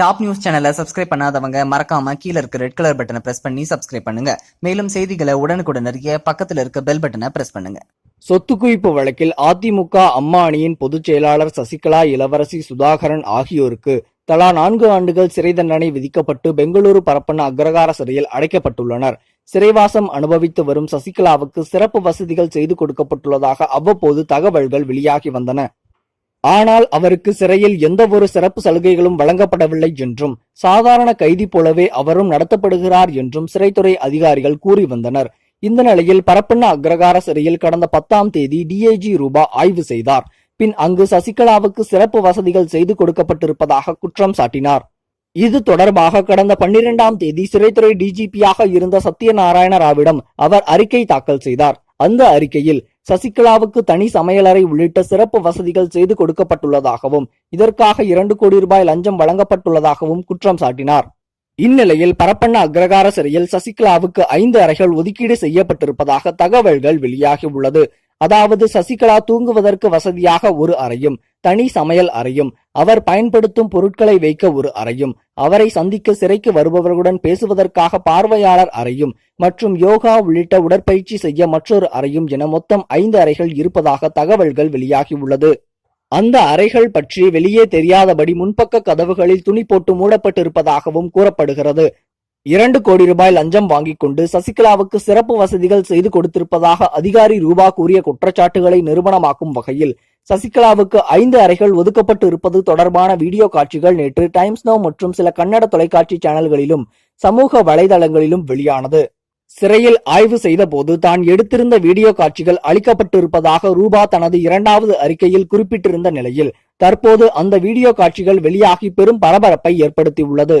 Top news சேனலை subscribe பண்ணாதவங்க மறக்காம கீழே இருக்க ரெட் கலர் பட்டனை பிரஸ் பண்ணி சப்ஸ்கிரைப் பண்ணுங்க. மேலும் செய்திகளை உடனுக்குடன் அறிய பக்கத்தில் இருக்க பெல் பட்டனை பிரஸ் பண்ணுங்க. சொத்து குவிப்பு வழக்கில் அதிமுக அம்மா அணியின் பொதுச் செயலாளர் சசிகலா இளவரசி சுதாகரன் ஆகியோருக்கு தலா நான்கு ஆண்டுகள் சிறை தண்டனை விதிக்கப்பட்டு பெங்களூரு பரப்பன அக்ரகார சிறையில் அடைக்கப்பட்டுள்ளனர். சிறைவாசம் அனுபவித்து வரும் சசிகலாவுக்கு சிறப்பு வசதிகள் செய்து கொடுக்கப்பட்டுள்ளதாக அவ்வப்போது தகவல்கள் வெளியாகி வந்தன. ஆனால் அவருக்கு சிறையில் எந்த ஒரு சிறப்பு சலுகைகளும் வழங்கப்படவில்லை என்றும் சாதாரண கைதி போலவே அவரும் நடத்தப்படுகிறார் என்றும் சிறைத்துறை அதிகாரிகள் கூறி வந்தனர். இந்த நிலையில் பரப்பண்ண அக்ரகார சிறையில் கடந்த பத்தாம் தேதி டிஐஜி ரூபா ஆய்வு செய்தார். பின் அங்கு சசிகலாவுக்கு சிறப்பு வசதிகள் செய்து கொடுக்கப்பட்டிருப்பதாக குற்றம் சாட்டினார். இது தொடர்பாக கடந்த பன்னிரெண்டாம் தேதி சிறைத்துறை டிஜிபியாக இருந்த சத்யநாராயண ராவிடம் அவர் அறிக்கை தாக்கல் செய்தார். அந்த அறிக்கையில் சசிகலாவுக்கு தனி சமையலறை உள்ளிட்ட சிறப்பு வசதிகள் செய்து கொடுக்கப்பட்டுள்ளதாகவும் இதற்காக இரண்டு கோடி ரூபாய் லஞ்சம் வழங்கப்பட்டுள்ளதாகவும் குற்றம் சாட்டினார். இந்நிலையில் பரப்பண்ண அக்ரகார சிறையில் சசிகலாவுக்கு ஐந்து அறைகள் ஒதுக்கீடு செய்யப்பட்டிருப்பதாக தகவல்கள் வெளியாகி உள்ளது. அதாவது சசிகலா தூங்குவதற்கு வசதியாக ஒரு அறையும் தனி சமையல் அறையும். அவர் பயன்படுத்தும் பொருட்களை வைக்க ஒரு அறையும். அவரை சந்திக்க சிறைக்கு வருபவர்களுடன் பேசுவதற்காக பார்வையாளர் அறையும். மற்றும் யோகா உள்ளிட்ட உடற்பயிற்சி செய்ய மற்றொரு அறையும் என மொத்தம் ஐந்து அறைகள் இருப்பதாக தகவல்கள் வெளியாகியுள்ளது. அந்த அறைகள் பற்றி வெளியே தெரியாதபடி முன்பக்க கதவுகளில் துணி போட்டு மூடப்பட்டிருப்பதாகவும் கூறப்படுகிறது. இரண்டு கோடி ரூபாய் லஞ்சம் வாங்கிக் கொண்டு சசிகலாவுக்கு சிறப்பு வசதிகள் செய்து கொடுத்திருப்பதாக அதிகாரி ரூபா கூறிய குற்றச்சாட்டுகளை நிரூபணமாக்கும் வகையில் சசிகலாவுக்கு ஐந்து அறைகள் ஒதுக்கப்பட்டு இருப்பது தொடர்பான வீடியோ காட்சிகள் நேற்று டைம்ஸ் நோ மற்றும் சில கன்னட தொலைக்காட்சி சேனல்களிலும் சமூக வலைதளங்களிலும் வெளியானது. சிறையில் ஆய்வு செய்தபோது தான் எடுத்திருந்த வீடியோ காட்சிகள் அளிக்கப்பட்டிருப்பதாக ரூபா தனது இரண்டாவது அறிக்கையில் குறிப்பிட்டிருந்த நிலையில் தற்போது அந்த வீடியோ காட்சிகள் வெளியாகி பெரும் பரபரப்பை ஏற்படுத்தியுள்ளது.